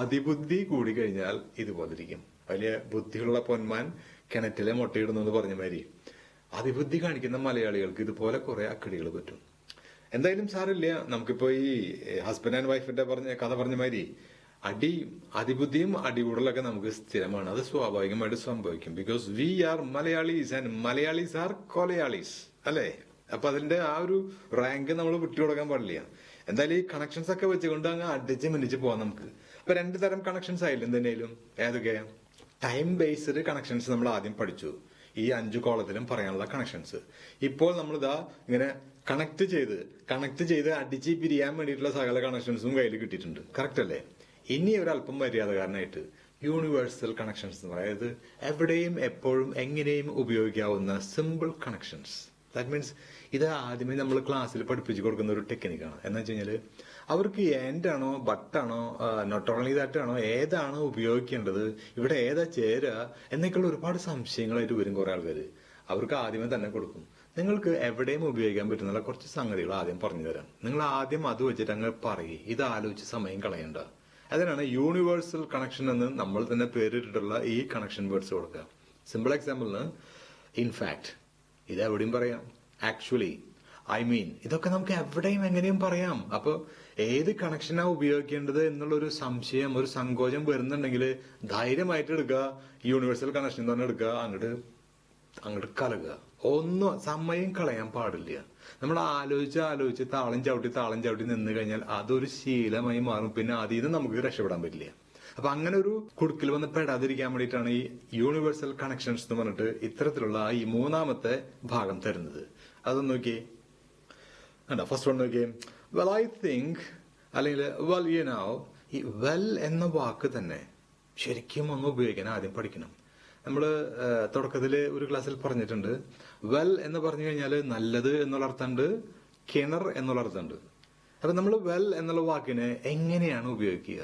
അതിബുദ്ധി കൂടി കഴിഞ്ഞാൽ ഇതുപോലെ ഇരിക്കും. വലിയ ബുദ്ധിയുള്ള പൊന്മാൻ കിണറ്റിലെ മുട്ടയിടുന്നു എന്ന് പറഞ്ഞ മാതിരി. അതിബുദ്ധി കാണിക്കുന്ന മലയാളികൾക്ക് ഇതുപോലെ കുറെ അക്കടികൾ പറ്റും. എന്തായാലും സാറില്ല നമുക്കിപ്പോ ഈ ഹസ്ബൻഡ് ആൻഡ് വൈഫിന്റെ പറഞ്ഞ കഥ പറഞ്ഞ മാതിരി അടി അതിബുദ്ധിയും അടികൂടലൊക്കെ നമുക്ക് സ്ഥിരമാണ്. അത് സ്വാഭാവികമായിട്ട് സംഭവിക്കും. Because we are Malayalees and Malayalees are കൊലയാളീസ് അല്ലേ? അപ്പൊ അതിന്റെ ആ ഒരു റാങ്ക് നമ്മൾ വിട്ടുകൊടുക്കാൻ പാടില്ല. എന്തായാലും ഈ കണക്ഷൻസ് ഒക്കെ വെച്ചുകൊണ്ട് അങ്ങ് അടിച്ച് മിനിച്ച് പോവാം നമുക്ക്. അപ്പൊ രണ്ട് തരം കണക്ഷൻസ് ആയില്ല എന്തിനേലും? ഏതൊക്കെ? ടൈം ബേസ്ഡ് കണക്ഷൻസ് നമ്മൾ ആദ്യം പഠിച്ചു. ഈ അഞ്ചു കോളത്തിലും പറയാനുള്ള കണക്ഷൻസ് ഇപ്പോൾ നമ്മൾ ഇതാ ഇങ്ങനെ കണക്ട് ചെയ്ത് കണക്ട് ചെയ്ത് അടിച്ച് പിരിയാൻ വേണ്ടിയിട്ടുള്ള സകല കണക്ഷൻസും കയ്യിൽ കിട്ടിയിട്ടുണ്ട്. കറക്റ്റ് അല്ലേ? ഇനി ഒരല്പം മര്യാദകാരനായിട്ട് യൂണിവേഴ്സൽ കണക്ഷൻസ് എന്ന് പറയുന്നത്. എവിടെയും എപ്പോഴും എങ്ങനെയും ഉപയോഗിക്കാവുന്ന സിമ്പിൾ കണക്ഷൻസ് ദാറ്റ് മീൻസ് ഇത് ആദ്യമേ നമ്മൾ ക്ലാസ്സിൽ പഠിപ്പിച്ചു കൊടുക്കുന്ന ഒരു ടെക്നിക്കാണ് എന്ന് വെച്ച് കഴിഞ്ഞാൽ അവർക്ക് ആണോ ബട്ടാണോ നോട്ട് ഓൺലി ദാറ്റ് ആണോ ഏതാണ് ഉപയോഗിക്കേണ്ടത് ഇവിടെ ഏതാ ചേരുക എന്നൊക്കെയുള്ള ഒരുപാട് സംശയങ്ങളായിട്ട് വരും കുറെ ആൾക്കാർ അവർക്ക് ആദ്യമേ തന്നെ കൊടുക്കും. നിങ്ങൾക്ക് എവിടെയും ഉപയോഗിക്കാൻ പറ്റുന്ന കുറച്ച് സംഗതികൾ ആദ്യം പറഞ്ഞു തരാം. നിങ്ങൾ ആദ്യം അത് വെച്ചിട്ട് അങ്ങ് പറയും. ഇത് ആലോചിച്ച് സമയം കളയണ്ട. അതിനാണ് യൂണിവേഴ്സൽ കണക്ഷൻ എന്ന് നമ്മൾ തന്നെ പേരിട്ടിട്ടുള്ള ഈ കണക്ഷൻ വേർഡ്സ് കൊടുക്കുക. സിമ്പിൾ എക്സാമ്പിളിന് ഇൻഫാക്ട് ഇത് എവിടെയും പറയാം. ആക്ച്വലി ഐ മീൻ ഇതൊക്കെ നമുക്ക് എവിടെയും എങ്ങനെയും പറയാം. അപ്പോൾ ഏത് കണക്ഷനാണ് ഉപയോഗിക്കേണ്ടത് എന്നുള്ള ഒരു സംശയം ഒരു സങ്കോചം വരുന്നുണ്ടെങ്കിൽ ധൈര്യമായിട്ട് എടുക്കുക യൂണിവേഴ്സൽ കണക്ഷൻ തന്നെ എടുക്കുക അങ്ങോട്ട് അങ്ങോട്ട് കലകുക. ഒന്നും സമയം കളയാൻ പാടില്ല. നമ്മൾ ആലോചിച്ച് ആലോചിച്ച് താളം ചവിട്ടി താളം ചവിട്ടി നിന്ന് കഴിഞ്ഞാൽ അതൊരു ശീലമായി മാറും. പിന്നെ അതിൽ നിന്ന് നമുക്ക് രക്ഷപ്പെടാൻ പറ്റില്ല. അപ്പൊ അങ്ങനെ ഒരു കുടുക്കിൽ വന്ന് പെടാതിരിക്കാൻ വേണ്ടിയിട്ടാണ് ഈ യൂണിവേഴ്സൽ കണക്ഷൻസ് എന്ന് പറഞ്ഞിട്ട് ഇത്തരത്തിലുള്ള ഈ മൂന്നാമത്തെ ഭാഗം തരുന്നത്. അതൊന്ന് നോക്കിയേ. കണ്ടോ? ഫസ്റ്റ് വൺ നോക്കിയേ. വെൽ ഐ തിങ്ക് അല്ലെങ്കിൽ വെൽ യു നോ ഈ വെൽ എന്ന വാക്ക് തന്നെ ശരിക്കും ഒന്ന് ഉപയോഗിക്കാൻ ആദ്യം പഠിക്കണം. നമ്മൾ തുടക്കത്തിൽ ഒരു ക്ലാസ്സിൽ പറഞ്ഞിട്ടുണ്ട് വെൽ എന്ന് പറഞ്ഞു കഴിഞ്ഞാൽ നല്ലത് എന്നുള്ള അർത്ഥമുണ്ട് കിണർ എന്നുള്ള അർത്ഥമുണ്ട്. അപ്പൊ നമ്മൾ വെൽ എന്നുള്ള വാക്കിനെ എങ്ങനെയാണ് ഉപയോഗിക്കുക?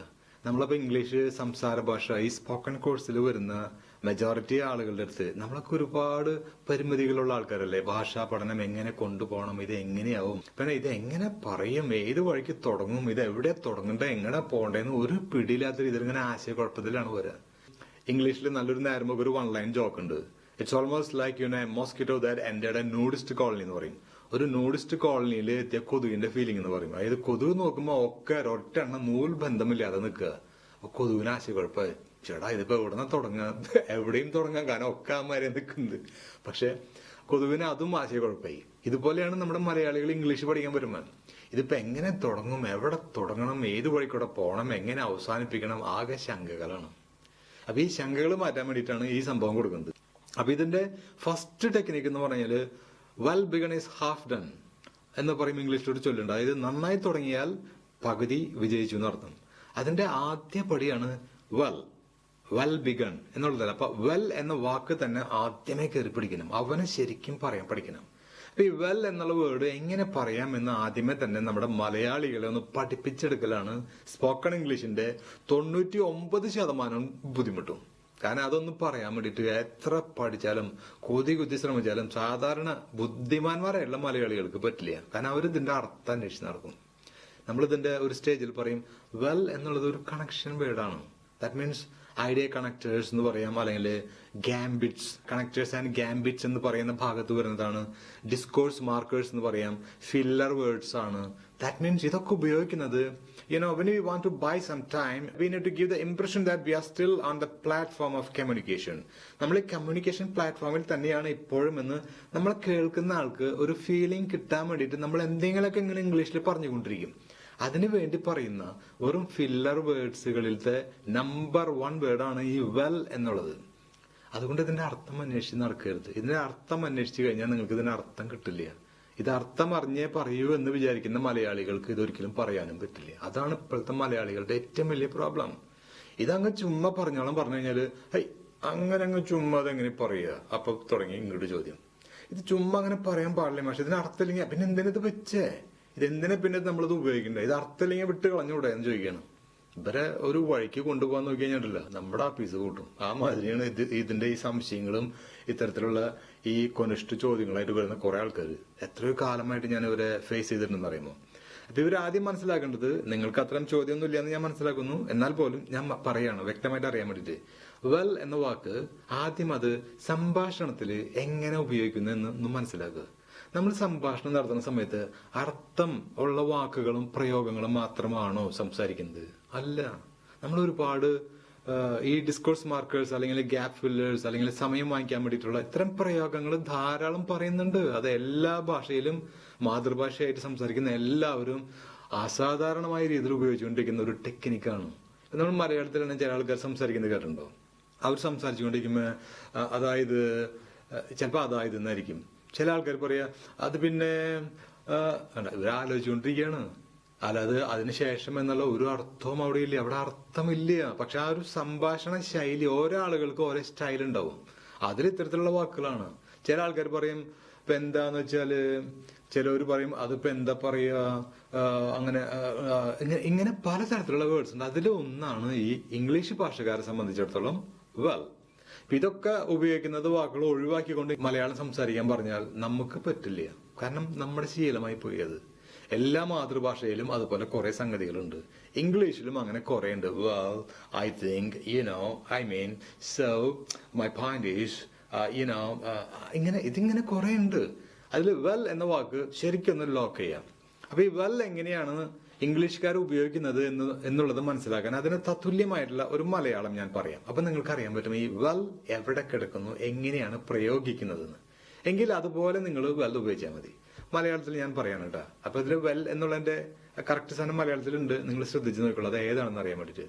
നമ്മളപ്പോ ഇംഗ്ലീഷ് സംസാര ഭാഷ ഈ സ്പോക്കൺ കോഴ്സിൽ വരുന്ന മെജോറിറ്റി ആളുകളുടെ അടുത്ത് നമ്മളൊക്കെ ഒരുപാട് പരിമിതികളുള്ള ആൾക്കാരല്ലേ? ഭാഷാ പഠനം എങ്ങനെ കൊണ്ടുപോകണം ഇത് എങ്ങനെയാവും? പിന്നെ ഇത് എങ്ങനെ പറയും ഏത് വഴിക്ക് തുടങ്ങും ഇത് എവിടെ തുടങ്ങണ്ടേ എങ്ങനെ പോകണ്ടേന്ന് ഒരു പിടിയില്ലാത്ത രീതിയിൽ ഇങ്ങനെ ആശയക്കുഴപ്പത്തിലാണ് വരിക ഇംഗ്ലീഷിൽ നല്ലൊരു നേരമുഖ ഒരു വൺ ലൈൻ ജോക്ക് ഉണ്ട്. It's almost like you nigh mosquito that ended a nudist colony എന്ന് പറയും. ഒരു നൂഡിസ്റ്റ് കോളനിയിൽ എത്തിയ കൊതുകിന്റെ ഫീലിംഗ് എന്ന് പറയും. അതായത് കൊതുക് നോക്കുമ്പോൾ ഒക്കെ ഒരൊറ്റ എണ്ണ നൂൽ ബന്ധമില്ലാതെ നിൽക്കുക. അപ്പൊ കൊതുകിന് ആശയക്കുഴപ്പമായി ചേടാ ഇതിപ്പോ എവിടെ നിന്ന് തുടങ്ങാം? എവിടെയും തുടങ്ങാം കാരണം ഒക്കെ അമ്മമാരെ നിൽക്കുന്നത് പക്ഷെ കൊതുവിന് അതും ആശയക്കുഴപ്പമായി. ഇതുപോലെയാണ് നമ്മുടെ മലയാളികൾ ഇംഗ്ലീഷ് പഠിക്കാൻ വരുമ്പോൾ ഇതിപ്പോ എങ്ങനെ തുടങ്ങും? എവിടെ തുടങ്ങണം? ഏത് വഴിക്കൂടെ പോകണം? എങ്ങനെ അവസാനിപ്പിക്കണം? ആകെ ശങ്കകളാണ്. അപ്പൊ ഈ ശങ്കകൾ മാറ്റാൻ വേണ്ടിയിട്ടാണ് ഈ സംഭവം കൊടുക്കുന്നത്. അപ്പൊ ഇതിന്റെ ഫസ്റ്റ് ടെക്നിക്ക് എന്ന് പറഞ്ഞാൽ well begun is half done എന്ന് പറയും ഇംഗ്ലീഷിൽ ഒരു ചൊല്ലുണ്ട്. അതായത് നന്നായി തുടങ്ങിയാൽ പകുതി വിജയിച്ചു എന്നർത്ഥം അതിന്റെ ആദ്യ പടിയാണ് വെൽ വെൽ ബിഗൺ എന്നുള്ളതല്ല അപ്പൊ വെൽ എന്ന വാക്ക് തന്നെ ആദ്യമേ കയറി പിടിക്കണം. അവനെ ശരിക്കും പറയാൻ പഠിക്കണം. അപ്പൊ ഈ വെൽ എന്നുള്ള വേർഡ് എങ്ങനെ പറയാം എന്ന് ആദ്യമേ തന്നെ നമ്മുടെ മലയാളികളെ ഒന്ന് പഠിപ്പിച്ചെടുക്കലാണ് സ്പോക്കൺ ഇംഗ്ലീഷിന്റെ തൊണ്ണൂറ്റി ഒമ്പത് ശതമാനം ബുദ്ധിമുട്ടും. കാരണം അതൊന്നും പറയാൻ വേണ്ടിട്ട് എത്ര പഠിച്ചാലും കൊതി കുത്തി ശ്രമിച്ചാലും സാധാരണ ബുദ്ധിമാന്മാരായുള്ള മലയാളികൾക്ക് പറ്റില്ല. കാരണം അവർ ഇതിന്റെ അർത്ഥം അന്വേഷിച്ച് നടക്കും. നമ്മൾ ഇതിന്റെ ഒരു സ്റ്റേജിൽ പറയും വെൽ എന്നുള്ളത് ഒരു കണക്ഷൻ വേർഡാണ് ദാറ്റ് മീൻസ് ഐഡിയ കണക്ടേഴ്സ് എന്ന് പറയാം അല്ലെങ്കിൽ ഗാംബിറ്റ്സ് കണക്ടേഴ്സ് ആൻഡ് ഗാംബിറ്റ്സ് എന്ന് പറയുന്ന ഭാഗത്ത് വരുന്നതാണ്. ഡിസ്കോഴ്സ് മാർക്കേഴ്സ് എന്ന് പറയാം ഫില്ലർ വേർഡ്സ് ആണ്. ദാറ്റ് മീൻസ് ഇതൊക്കെ ഉപയോഗിക്കുന്നത് you know, when we want to buy some time, we need to give the impression that we are still on the platform of communication. നമ്മൾ ഈ കമ്മ്യൂണിക്കേഷൻ പ്ലാറ്റ്ഫോമിൽ തന്നെയാണ് ഇപ്പോഴും എന്ന് നമ്മൾ കേൾക്കുന്ന ആൾക്ക് ഒരു ഫീലിംഗ് കിട്ടാൻ വേണ്ടിയിട്ട് നമ്മൾ എന്തെങ്കിലുമൊക്കെ ഇങ്ങനെ ഇംഗ്ലീഷിൽ പറഞ്ഞുകൊണ്ടിരിക്കും. അതിനു വേണ്ടി പറയുന്ന വെറും ഫില്ലർ വേർഡ്സുകളിലത്തെ നമ്പർ വൺ വേർഡാണ് ഈ വെൽ എന്നുള്ളത്. അതുകൊണ്ട് ഇതിന്റെ അർത്ഥം അന്വേഷിച്ച് നടക്കരുത്. ഇതിന്റെ അർത്ഥം അന്വേഷിച്ച് കഴിഞ്ഞാൽ നിങ്ങൾക്ക് ഇതിന്റെ അർത്ഥം കിട്ടില്ല. ഇത് അർത്ഥം അറിഞ്ഞേ പറയൂ എന്ന് വിചാരിക്കുന്ന മലയാളികൾക്ക് ഇതൊരിക്കലും പറയാനും പറ്റില്ല. അതാണ് ഇപ്പോഴത്തെ മലയാളികളുടെ ഏറ്റവും വലിയ പ്രോബ്ലം ഇതങ്ങ് ചുമ്മാ പറഞ്ഞോളം. പറഞ്ഞു കഴിഞ്ഞാൽ ഹൈ അങ്ങനെ അങ്ങ് ചുമ്മാ അതെങ്ങനെ പറയുക? അപ്പൊ തുടങ്ങി ഇങ്ങോട്ട് ചോദ്യം. ഇത് ചുമ്മാ അങ്ങനെ പറയാൻ പാടില്ല പക്ഷെ ഇതിന് അർത്ഥമില്ലെങ്കിൽ പിന്നെ ഇത് വെച്ചേ? ഇത് എന്തിനാ പിന്നെ നമ്മളിത് ഉപയോഗിക്കണ്ടേ? ഇത് അർത്ഥമില്ലെങ്കിൽ വിട്ട് കളഞ്ഞൂടെ എന്ന് ചോദിക്കണം ഇവരെ ഒരു വഴിക്ക് കൊണ്ടുപോകാൻ നോക്കി കഴിഞ്ഞിട്ടില്ല നമ്മുടെ ആഫീസ് കൂട്ടും. ആ മാതിരിയാണ് ഇത് ഇതിന്റെ ഈ സംശയങ്ങളും ഇത്തരത്തിലുള്ള ഈ കൊനിഷ്ഠ ചോദ്യങ്ങളായിട്ട് വരുന്ന കുറെ ആൾക്കാർ. എത്രയോ കാലമായിട്ട് ഞാൻ ഇവരെ ഫേസ് ചെയ്തിട്ടുണ്ടെന്ന് അറിയുമോ? അപ്പൊ ഇവർ ആദ്യം മനസ്സിലാക്കേണ്ടത് നിങ്ങൾക്ക് അത്തരം ചോദ്യമൊന്നും ഇല്ലെന്ന് ഞാൻ മനസ്സിലാക്കുന്നു. എന്നാൽ പോലും ഞാൻ പറയാണ് വ്യക്തമായിട്ട് അറിയാൻ വേണ്ടിയിട്ട്. വെൽ എന്ന വാക്ക് ആദ്യം അത് സംഭാഷണത്തിൽ എങ്ങനെ ഉപയോഗിക്കുന്നു എന്നൊന്നും മനസ്സിലാക്കുക. നമ്മൾ സംഭാഷണം നടത്തുന്ന സമയത്ത് അർത്ഥം ഉള്ള വാക്കുകളും പ്രയോഗങ്ങളും മാത്രമാണോ സംസാരിക്കുന്നത്? അല്ല. നമ്മൾ ഒരുപാട് ഈ ഡിസ്കോഴ്സ് മാർക്കേഴ്സ് അല്ലെങ്കിൽ ഗ്യാപ്പ് ഫില്ലേഴ്സ് അല്ലെങ്കിൽ സമയം വാങ്ങിക്കാൻ വേണ്ടിയിട്ടുള്ള ഇത്തരം പ്രയോഗങ്ങൾ ധാരാളം പറയുന്നുണ്ട്. അത് എല്ലാ ഭാഷയിലും മാതൃഭാഷയായിട്ട് സംസാരിക്കുന്ന എല്ലാവരും അസാധാരണമായ രീതിയിൽ ഉപയോഗിച്ചുകൊണ്ടിരിക്കുന്ന ഒരു ടെക്നിക്കാണ് നമ്മൾ മലയാളത്തിലാണ് ചില ആൾക്കാർ സംസാരിക്കുന്നത് കേട്ടിട്ടുണ്ടോ? അവർ സംസാരിച്ചുകൊണ്ടിരിക്കുമ്പോൾ അതായത് ചിലപ്പോൾ അതായത് എന്നായിരിക്കും. ചില ആൾക്കാർ പറയാ അത് പിന്നെ ഇവരാലോചിച്ചുകൊണ്ടിരിക്കുകയാണ്. അല്ലാതെ അതിനുശേഷം എന്നുള്ള ഒരു അർത്ഥവും അവിടെ ഇല്ല അവിടെ അർത്ഥമില്ല. പക്ഷെ ആ ഒരു സംഭാഷണ ശൈലി ഓരോ ആളുകൾക്ക് ഓരോ സ്റ്റൈൽ ഉണ്ടാവും. അതിൽ ഇത്തരത്തിലുള്ള വാക്കുകളാണ്. ചില ആൾക്കാർ പറയും ഇപ്പൊ എന്താന്ന് വെച്ചാൽ ചിലവർ പറയും അതിപ്പോ എന്താ പറയുക അങ്ങനെ ഇങ്ങനെ പലതരത്തിലുള്ള വേർഡ്സ് ഉണ്ട്. അതിൽ ഒന്നാണ് ഈ ഇംഗ്ലീഷ് ഭാഷക്കാരെ സംബന്ധിച്ചിടത്തോളം വെൽ ഇതൊക്കെ ഉപയോഗിക്കുന്നത് വാക്കുകൾ ഒഴിവാക്കിക്കൊണ്ട് മലയാളം സംസാരിക്കാൻ പറഞ്ഞാൽ നമുക്ക് പറ്റില്ല. കാരണം നമ്മുടെ ശീലമായി പോയി അത്. എല്ലാ മാതൃഭാഷയിലും അതുപോലെ കുറെ സംഗതികളുണ്ട്. ഇംഗ്ലീഷിലും അങ്ങനെ കുറെ ഉണ്ട് well I think you know I mean so my point is you know ഇങ്ങനെ ഇതിങ്ങനെ കുറെ ഉണ്ട് അതിൽ വെൽ എന്ന വാക്ക് ശരിക്കൊന്ന് ലോക്ക് ചെയ്യാം. അപ്പൊ ഈ വെൽ എങ്ങനെയാണ് ഇംഗ്ലീഷുകാർ ഉപയോഗിക്കുന്നത് എന്ന് എന്നുള്ളത് മനസ്സിലാക്കാൻ അതിന് തത്തുല്യമായിട്ടുള്ള ഒരു മലയാളം ഞാൻ പറയാം. അപ്പൊ നിങ്ങൾക്ക് അറിയാൻ പറ്റും ഈ വെൽ എവിടെ കിടക്കുന്നു എങ്ങനെയാണ് പ്രയോഗിക്കുന്നതെന്ന്. എങ്കിൽ അതുപോലെ നിങ്ങൾ വെൽ ഉപയോഗിച്ചാൽ മതി. മലയാളത്തിൽ ഞാൻ പറയാണ് കേട്ടോ അപ്പൊ ഇതിൽ വെൽ എന്നുള്ളതിന്റെ കറക്റ്റ് സാധനം മലയാളത്തിലുണ്ട്. നിങ്ങൾ ശ്രദ്ധിച്ച് നോക്കുള്ളൂ അത് ഏതാണെന്ന് അറിയാൻ വേണ്ടിയിട്ട്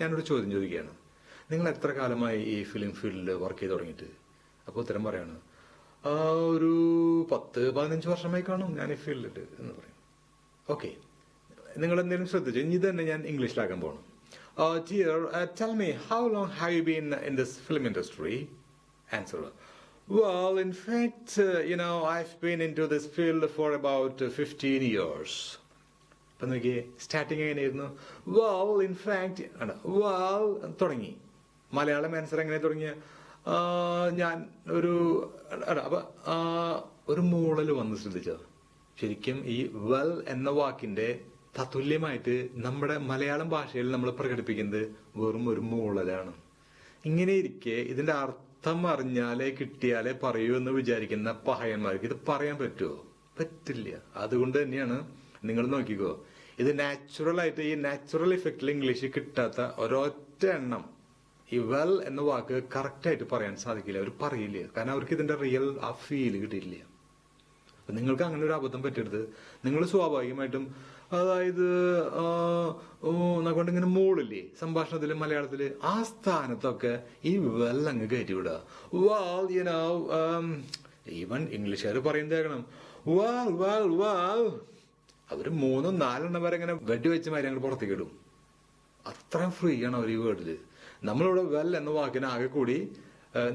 ഞാനൊരു ചോദ്യം ചോദിക്കുകയാണ്. നിങ്ങൾ എത്ര കാലമായി ഈ ഫിലിം ഫീൽഡിൽ വർക്ക് ചെയ്ത് തുടങ്ങിയിട്ട്? അപ്പോൾ ഉത്തരം പറയാണ് "ആ, ഒരു പത്ത് പതിനഞ്ച് വർഷമായി കാണും ഞാൻ ഈ ഫീൽഡിൽ എന്ന് പറയും. ഓക്കെ നിങ്ങൾ എന്തെങ്കിലും ശ്രദ്ധിച്ചു? ഇനി തന്നെ ഞാൻ ഇംഗ്ലീഷിലാക്കാൻ പോകണം dear tell me how long have you been in this film industry answer Well, in fact, uh, you know, I've been into this field for about uh, 15 years. അപ്പൊ നോക്കി സ്റ്റാർട്ടിങ് എങ്ങനെയായിരുന്നു? വാൾ ഇൻഫാക്ട് ആണ് വാൾ തുടങ്ങി. മലയാളം ആൻസർ എങ്ങനെ തുടങ്ങിയ? ഞാൻ ഒരു അപ്പൊ ഒരു മൂളൽ വന്ന് ശ്രദ്ധിച്ചത്. ശരിക്കും ഈ വെൽ എന്ന വാക്കിന്റെ തത്തുല്യമായിട്ട് നമ്മുടെ മലയാളം ഭാഷയിൽ നമ്മൾ പ്രകടിപ്പിക്കുന്നത് വെറും ഒരു മൂളലാണ്. ഇങ്ങനെ ഇരിക്കെ ഇതിന്റെ അർത്ഥം അറിഞ്ഞാലേ കിട്ടിയാലേ പറയൂ എന്ന് വിചാരിക്കുന്ന പഹയന്മാർക്ക് ഇത് പറയാൻ പറ്റുമോ പറ്റില്ല. അതുകൊണ്ട് തന്നെയാണ് നിങ്ങൾ നോക്കിക്കോ ഇത് നാച്ചുറൽ ആയിട്ട് ഈ നാച്ചുറൽ ഇഫക്റ്റിൽ ഇംഗ്ലീഷ് കിട്ടാത്ത ഒരൊറ്റ എണ്ണം ഈ വെൽ എന്ന വാക്ക് കറക്റ്റ് ആയിട്ട് പറയാൻ സാധിക്കില്ല. അവർ പറയില്ല. കാരണം അവർക്ക് ഇതിന്റെ റിയൽ ആ ഫീൽ കിട്ടിയില്ല നിങ്ങൾക്ക് അങ്ങനെ ഒരു അബദ്ധം പറ്റരുത്. നിങ്ങൾ സ്വാഭാവികമായിട്ടും അതായത് കൊണ്ട് ഇങ്ങനെ മോളില്ലേ സംഭാഷണത്തിൽ മലയാളത്തിൽ ആ സ്ഥാനത്തൊക്കെ ഈ വെൽ അങ്ങ് കയറ്റി വിടുക വാൾ ഈവൻ ഇംഗ്ലീഷുകാർ പറയുന്നത് കേൾക്കണം. വാൾ വാൾ അവർ മൂന്നും നാലെണ്ണം വരെ ഇങ്ങനെ വെടിവെച്ച മാതിരി അങ്ങോട്ട് പുറത്തേക്ക് ഇടും. അത്രയും ഫ്രീ ആണ് അവർ ഈ വേർഡിൽ. നമ്മളിവിടെ വെൽ എന്ന വാക്കിന് ആകെ കൂടി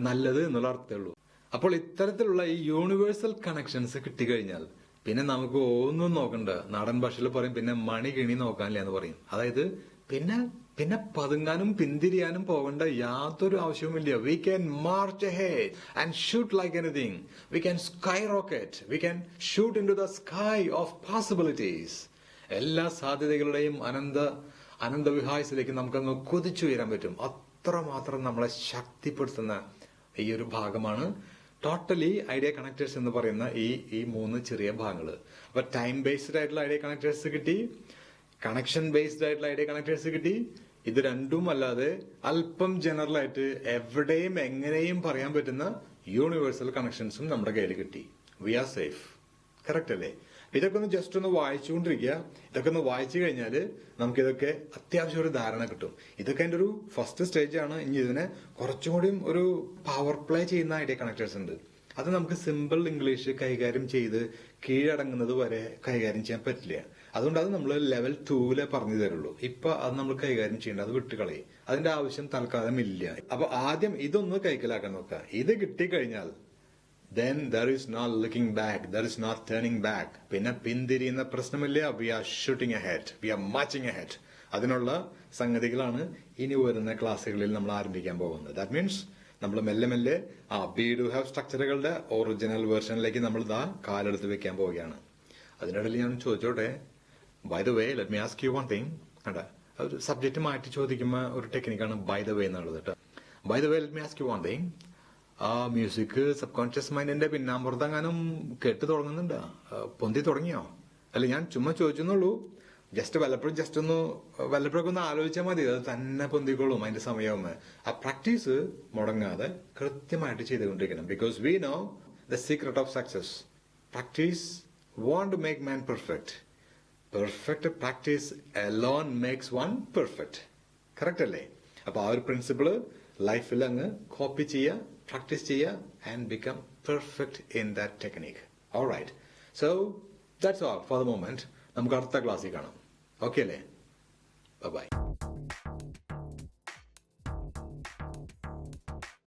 നല്ലത് എന്നുള്ള അർത്ഥമേ ഉള്ളൂ. അപ്പോൾ ഇത്തരത്തിലുള്ള ഈ യൂണിവേഴ്സൽ കണക്ഷൻസ് കിട്ടിക്കഴിഞ്ഞാൽ പിന്നെ നമുക്ക് ഒന്നും നോക്കണ്ട. നാടൻ ഭാഷയിൽ പറയും പിന്നെ മണി കിണി നോക്കാനില്ല എന്ന് പറയും. അതായത് പിന്നെ പിന്നെ പതുങ്ങാനും പിന്തിരിയാനും പോകേണ്ട യാതൊരു ആവശ്യവുമില്ല we can march head and shoot like anything we can sky rocket we can shoot into the sky of possibilities എല്ലാ സാധ്യതകളുടെയും അനന്ത അനന്തവിഹായസിലേക്ക് നമുക്കങ്ങ് കുതിച്ചുയരാൻ പറ്റും. അത്രമാത്രം നമ്മളെ ശക്തിപ്പെടുത്തുന്ന ഈ ഒരു ഭാഗമാണ് ടോട്ടലി ഐഡിയ കണക്ടേഴ്സ് എന്ന് പറയുന്ന ഈ ഈ മൂന്ന് ചെറിയ ഭാഗങ്ങൾ അപ്പൊ ടൈം ബേസ്ഡ് ആയിട്ടുള്ള ഐഡിയ കണക്ടേഴ്സ് കിട്ടി കണക്ഷൻ ബേസ്ഡ് ആയിട്ടുള്ള ഐഡിയ കണക്ടേഴ്സ് കിട്ടി. ഇത് രണ്ടും അല്ലാതെ അല്പം ജനറൽ ആയിട്ട് എവിടെയും എങ്ങനെയും പറയാൻ പറ്റുന്ന യൂണിവേഴ്സൽ കണക്ഷൻസും നമ്മുടെ കയ്യിൽ കിട്ടി. വി ആർ സേഫ് കറക്റ്റ് അല്ലേ? ഇതൊക്കെ ഒന്ന് ജസ്റ്റ് ഒന്ന് വായിച്ചുകൊണ്ടിരിക്കുക. ഇതൊക്കെ ഒന്ന് വായിച്ചു കഴിഞ്ഞാൽ നമുക്കിതൊക്കെ അത്യാവശ്യം ഒരു ധാരണ കിട്ടും. ഇതൊക്കെ എന്റെ ഒരു ഫസ്റ്റ് സ്റ്റേജ് ആണ്. ഇനി ഇതിനെ കുറച്ചും കൂടിയും ഒരു പവർ പ്ലേ ചെയ്യുന്ന ഐഡിയ കണക്ടേഴ്സ് ഉണ്ട്. അത് നമുക്ക് സിമ്പിൾ ഇംഗ്ലീഷ് കൈകാര്യം ചെയ്ത് കീഴടങ്ങുന്നത് വരെ കൈകാര്യം ചെയ്യാൻ പറ്റില്ല. അതുകൊണ്ട് അത് നമ്മൾ ലെവൽ ടൂവിലെ പറഞ്ഞു തരുള്ളൂ. ഇപ്പൊ അത് നമ്മൾ കൈകാര്യം ചെയ്യേണ്ട അത് വിട്ടുകളയും. അതിന്റെ ആവശ്യം തൽക്കാലം ഇല്ല. അപ്പൊ ആദ്യം ഇതൊന്ന് കൈക്കലാക്കാൻ നോക്കുക. ഇത് കിട്ടിക്കഴിഞ്ഞാൽ then there is not looking back there is not turning back പിന്നെ പിന്തിരിയുന്ന പ്രശ്നമില്ല. We are shooting a ahead. We are marching a ahead. അതിനുള്ള സംഗതികളാണ് ഇനി വരുന്ന ക്ലാസ്സുകളിൽ നമ്മൾ ആരംഭിക്കാൻ പോകുന്നത്. ദാറ്റ് മീൻസ് നമ്മൾ മെല്ലെ മെല്ലെ ആ ബി ഡു ഹാവ് സ്ട്രക്ചറുകളുടെ ഒറിജിനൽ വേർഷനിലേക്ക് നമ്മൾ ഇതാ കാലെടുത്ത് വെക്കാൻ പോവുകയാണ്. അതിനിടയിൽ ഞാൻ ചോദിച്ചോട്ടെ? By the way let me ask you one thing കണ്ട? ഒരു സബ്ജക്റ്റ് മാറ്റി ചോദിക്കുമ്പോൾ ഒരു ടെക്നിക്കാണ് ബൈ ദ വേ എന്നുള്ളത് കേട്ടോ. By the way let me ask you one thing ആ മ്യൂസിക് സബ് കോൺഷ്യസ് മൈൻഡിന്റെ പിന്നാമ്പുറത്തെങ്ങാനും കേട്ട് തുടങ്ങുന്നുണ്ട്. പൊന്തി തുടങ്ങിയോ? അല്ല ഞാൻ ചുമ്മാ ചോദിച്ചെന്നുള്ളൂ. ജസ്റ്റ് വല്ലപ്പോഴും ജസ്റ്റ് ഒന്ന് വല്ലപ്പോഴൊക്കെ ഒന്ന് ആലോചിച്ചാൽ മതി. അത് തന്നെ പൊന്തിക്കോളും അതിന്റെ സമയവും ആ പ്രാക്ടീസ് മുടങ്ങാതെ കൃത്യമായിട്ട് ചെയ്തുകൊണ്ടിരിക്കണം. Because we know the secret of success practice won't make man perfect perfect practice alone makes one perfect correct അല്ലേ? അപ്പൊ ആ ഒരു പ്രിൻസിപ്പിൾ ലൈഫിൽ അങ്ങ് കോപ്പി ചെയ്യുക പ്രാക്ടീസ് ചെയ്യുക and become perfect in that technique all right so that's all for the moment നമുക്ക് അടുത്ത ക്ലാസ്സിൽ കാണാം. ഓക്കെ അല്ലേ ബൈ